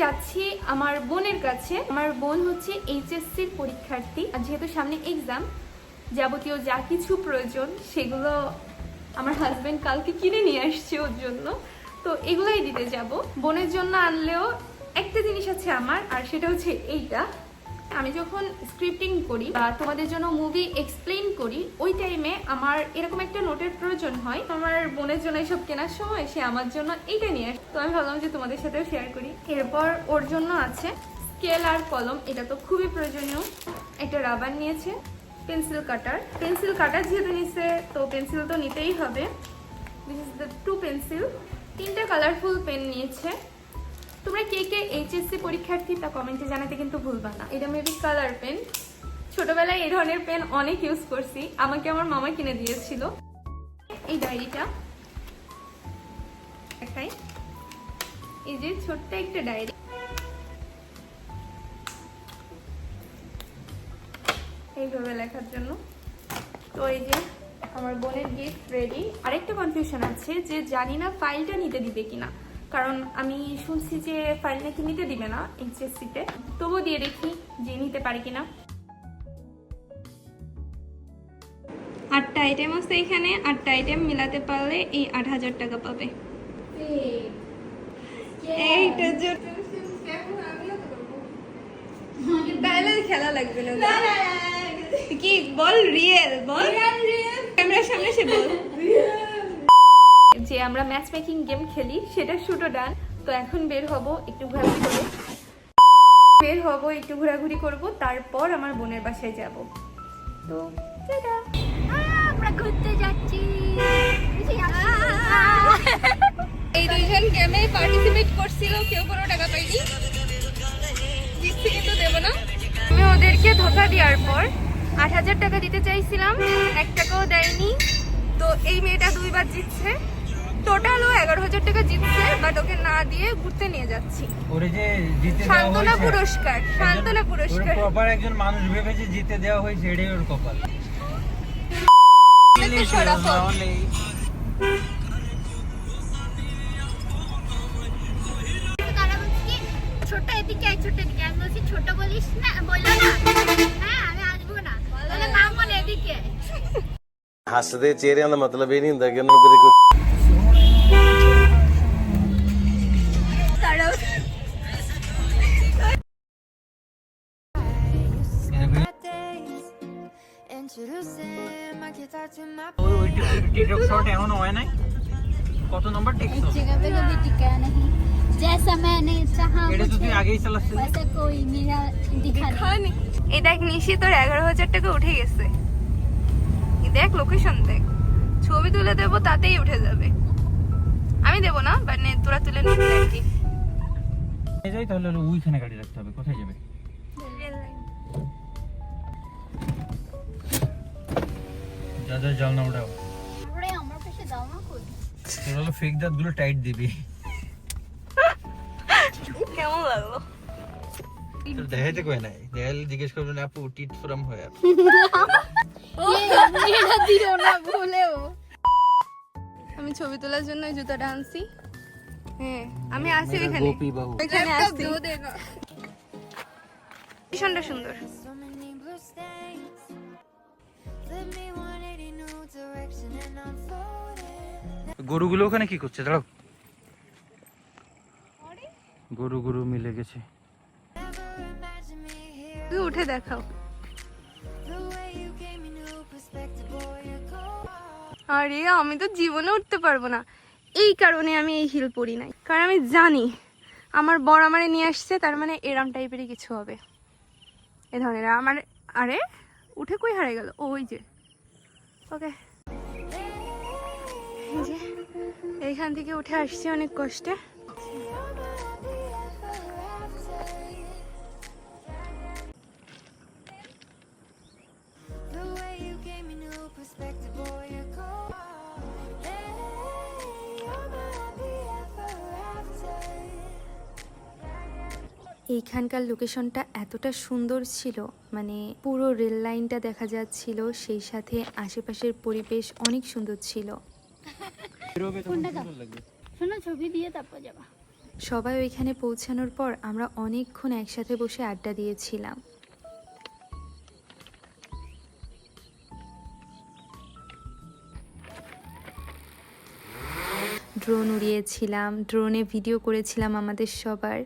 যাচ্ছি আমার বোনের কাছে। আমার বোন হচ্ছে এইচএসসির পরীক্ষার্থী। আর যেহেতু সামনে এক্সাম যাবতীয় যা কিছু প্রয়োজন, সেগুলো আমার হাজব্যান্ড কালকে কিনে নিয়ে আসছে ওর জন্য। তো এগুলোই দিতে যাব। বোনের জন্য আনলেও একটা জিনিস আছে আমার, আর সেটা হচ্ছে এইটা। আমি যখন স্ক্রিপ্টিং করি বা তোমাদের জন্য মুভি এক্সপ্লেন করি, ওই টাইমে আমার এরকম একটা নোটের প্রয়োজন হয়। আমার বোনের জন্য এসব কেনার সময় সে আমার জন্য এইটা নিয়ে আসে। তো আমি ভাবলাম যে তোমাদের সাথেও শেয়ার করি। এরপর ওর জন্য আছে স্কেল আর কলম। এটা তো খুবই প্রয়োজনীয়। একটা রাবার নিয়েছে পেন্সিল কাটার পেন্সিল কাটার যেহেতু নিচ্ছে তো পেন্সিল তো নিতেই হবে। This is the two pencil তিনটা কালারফুল পেন নিয়েছে। তোমরা কে কে এইচএসসি পরীক্ষার্থী তা কমেন্টে জানাতে কিন্তু ভুলবা না। এটা মেবি কালার পেন ছোটবেলায় এই ধরনের পেন অনেক ইউজ করছি। আমাকে আমার মামা কিনে দিয়েছিল। এই ডায়েরিটা। একটাই। এই যে ছোট্ট একটা ডায়েরি। এইভাবে লেখার জন্য। তো এই যে আমার বোনের গিফট রেডি আরেকটা কনফিউশন আছে যে জানি না ফাইলটা নিতে দিবে কিনা। কারণ আমি শুনছি যে ফাইল নাকি নিতে দিবে না এইচএসসিতে তবুও দিয়ে দেখি যে নিতে পারি কিনা। আটটা আইটেম আছে এখানে আটটা আইটেম মিলাতে পারলে এই আট হাজার টাকা পাবে। এইটার জন্য খেলা লাগবে না। কি বল রিয়েল বল। ক্যামেরার সামনে সে বল। যে আমরা ম্যাচ মেকিং গেম খেলি সেটা শুটো ডান তো এখন বের হব একটু ঘোরাঘুরি করে। বের হব একটু ঘোরাঘুরি করব তারপর আমার বোনের বাসায় যাব। তো। আমরা ঘুরতে যাচ্ছি। এই দুইজন গেমে পার্টিসিপেট করছিল কেউ কোনো টাকা পাইনি কিন্তু দেবো না। আমি ওদেরকে ধোকা দেওয়ার পর আট হাজার টাকা দিতে চাইছিলাম এক টাকাও দেয়নি। তো এই মেয়েটা দুইবার জিতছে। টোটালও এগারো হাজার টাকা জিতছে বাট ওকে না দিয়ে ঘুরতে নিয়ে যাচ্ছি ওরে যে জিতে দেওয়া সান্ত্বনা হয়েছে পুরস্কার সান্ত্বনা পুরস্কার প্রপার একজন মানুষ ভেবেছে জিতে দেওয়া হয়েছে এটাই ওর কপাল তারা বলছে কি ছোট এদিকে আয় ছোট এদিকে আমি বলছি ছোট বলিস না বললো না হ্যাঁ আমি আসবো না তাহলে নাম বলে এদিকে আয়। ਹੱਸਦੇ ਚਿਹਰਿਆਂ ਦਾ ਮਤਲਬ ਇਹ ਨਹੀਂ ਹੁੰਦਾ ਕਿ ਉਹਨਾਂ ਨੂੰ টিকটক শর্ট এখনো হয় নাই কত নম্বর টিকটক जगह पे कभी टिका नहीं जैसा मैंने चाहा এটা তো তুই मुझे আগেই চালাচ্ছিস वैसा कोई मेरा दिखा नहीं খানি এই দেখ নিশি তোর এগারো হাজার টাকা উঠে গেছে এই দেখ লোকেশন দেখ ছবি তুলে দেবো তাতেই উঠে যাবে আমি দেবো না বাট নে তোরা তুলে নিবি আর কি যাই তাহলে হলো ওইখানে গাড়ি রাখতে হবে কোথায় যাবে ওটাও তোর ফেক দাঁতগুলো টাইট দিবি। কেমন লাগল? দেখাইতে কই নাই? দেখাইলে জিজ্ঞেস করবেন আপু টিট ফ্রম হয়ে মেয়েরা দিও না ভুলেও। আমি ছবি তোলার জন্য জুতাটা আনছি। হ্যাঁ আমি আসি এখানে। ভীষণটা সুন্দর। গরুগুলো ওখানে কি করছে? দাঁড়াও। গরু গরু মিলে গেছে. তুই উঠে দেখাও. আরে, আমি তো জীবনে উঠতে পারব না। এই কারণে আমি এই হিল পরি নাই। কারণ আমি জানি, আমার বড় আমারে নিয়ে আসছে, তার মানে এরাম টাইপেরই কিছু হবে। এ ধরনের, আমার, আরে, উঠে কই হারিয়ে গেল? ওই যে। ওকে। এইখান থেকে উঠে আসছি অনেক কষ্টে. এইখানকার লোকেশনটা এতটা সুন্দর ছিল মানে পুরো রেল লাইনটা দেখা যাচ্ছিল, সেই সাথে আশেপাশের পরিবেশ অনেক সুন্দর ছিল সবাই ওইখানে পৌঁছানোর পর আমরা অনেকক্ষণ একসাথে বসে আড্ডা দিয়েছিলাম। ড্রোন উড়িয়েছিলাম, ড্রোনে ভিডিও করেছিলাম আমাদের সবার।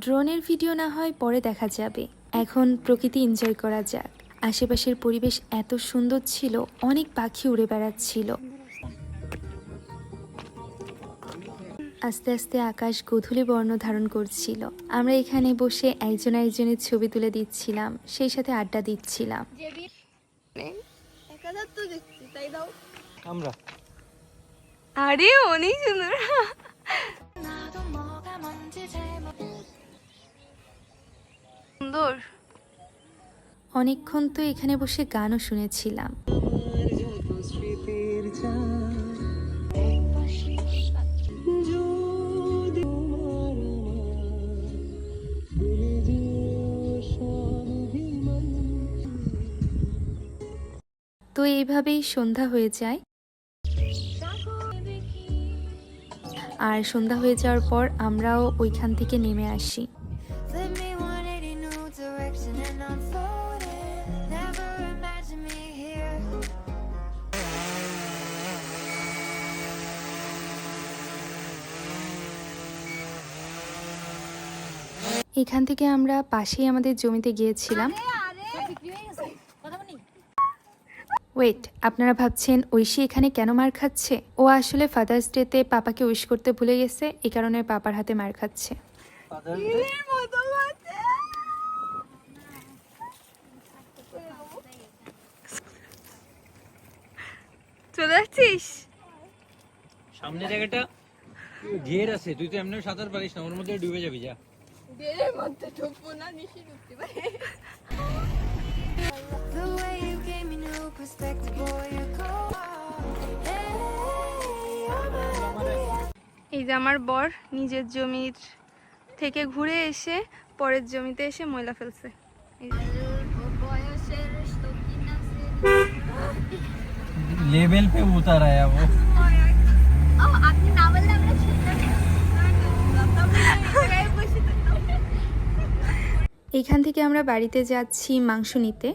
ড্রোনের ভিডিও না হয় পরে দেখা যাবে। এখন প্রকৃতি এনজয় করা যাক। আশেপাশের পরিবেশ এত সুন্দর ছিল অনেক পাখি উড়ে বেড়াচ্ছিল। আস্তে আস্তে আকাশ গধূলি বর্ণ ধারণ করছিল। আমরা এখানে বসে একজন একজনের ছবি তুলে দিচ্ছিলাম সেই সাথে আড্ডা দিচ্ছিলাম। আমরা। আরে অনেক সুন্দর। সুন্দর? অনেকক্ষণ তো এখানে বসে গানও শুনেছিলাম। তো এইভাবেই সন্ধ্যা হয়ে যায়। আর সন্ধ্যা হয়ে যাওয়ার পর আমরাও ওইখান থেকে নেমে আসি। এখান থেকে আমরা পাশেই আমাদের জমিতে গিয়েছিলাম। ওয়েট আপনারা ভাবছেন ঐশী এখানে কেন মার খাচ্ছে? ও আসলে ফাদার্স ডেতে পাপাকে উইশ করতে ভুলে গেছে এই কারণে পাপার হাতে মার খাচ্ছে। চলে সামনে জায়গাটা ঘের আছে তুই তো এমনি সাঁতার পারিস না ওর মধ্যে ডুবে যাবি যা। এই যে আমার বর নিজের জমির থেকে ঘুরে এসে পরের জমিতে এসে ময়লা ফেলছে লেভেল পে উতার আয়া ও আপনি বললে আমরা এখান থেকে আমরা বাড়িতে যাচ্ছি মাংস নিতে।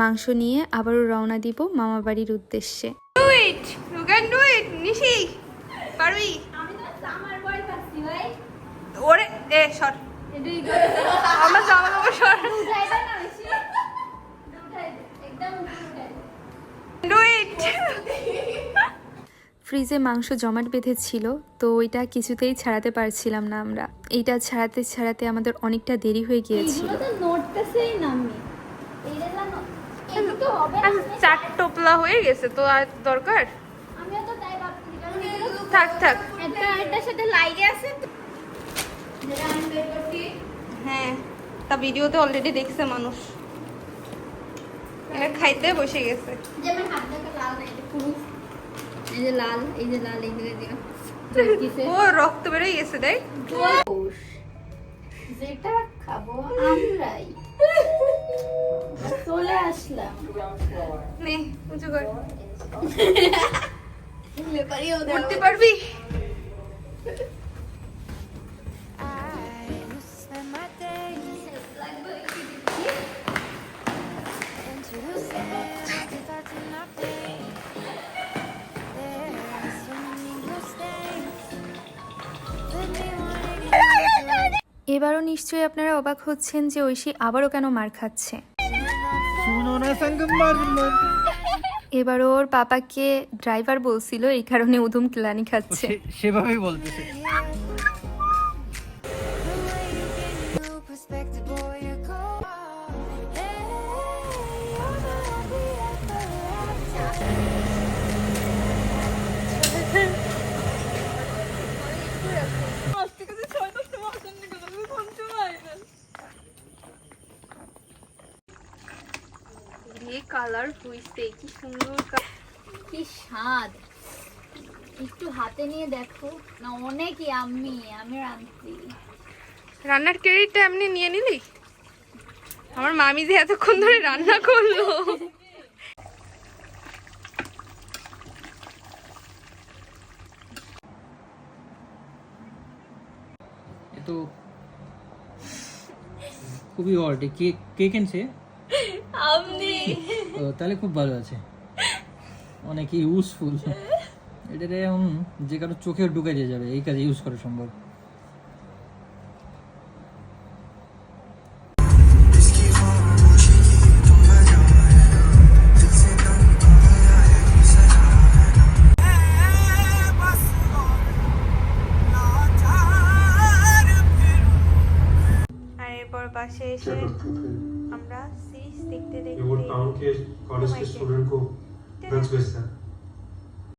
মাংস নিয়ে আবারও রওনা দিব মামা বাড়ির উদ্দেশ্যে। Do it! You can do it! নিশি! পারবি? আমি তো আমার বয় পাচ্ছি ভাই। ওরে এ সর। আমার জামা কাপড় সর। একদম ফ্রিজে মাংস জমাট বেঁধেছিল তো ওইটা কিছুতেই ছাড়াতে পারছিলাম না আমরা। এইটা ছাড়াতে ছাড়াতে আমাদের অনেকটা দেরি হয়ে গিয়েছিল। আমি। চার টোপলা হয়ে গেছে তো আর দরকার? থাক থাক। এটার সাথে লাইগে আছে। তো যেটা আমি বের করছি। হ্যাঁ তা ভিডিওতে অলরেডি দেখছে মানুষ। এটা খাইতে বসে গেছে। যে হাত দেখা লাল না এটা পুরো এই যে লাল এই যে লাল এই দিকে দিও। ও রক্ত বেরোয় গেছে দেখ। যেটা খাব আমরাই। চলে আসলাম। নে উঁচু কর। উঠতে পারবি? এবারও নিশ্চয়ই আপনারা অবাক হচ্ছেন যে ঐশী আবারও কেন মার খাচ্ছে। এবার ওর পাপাকে ড্রাইভার বলছিল এই কারণে উদুম কিলানি খাচ্ছে। সেভাবেই বলতেছে। হইছে কি সুন্দর কি স্বাদ। একটু হাতে নিয়ে দেখো। না অনেকই আমি আমি রাঁধছি। রান্নার ক্রেডিটটা এমনি নিয়ে নিলি? আমার মামি যে এতক্ষণ ধরে রান্না করল। খুবই অড কে কে ও, তাহলে খুব ভালো আছে। অনেক ইউজফুল এটাতে এখন যে কারও চোখে ঢুকে যাবে এই কাজে ইউজ করা সম্ভব। स्टूडेंट को ड्रग्स बेचता है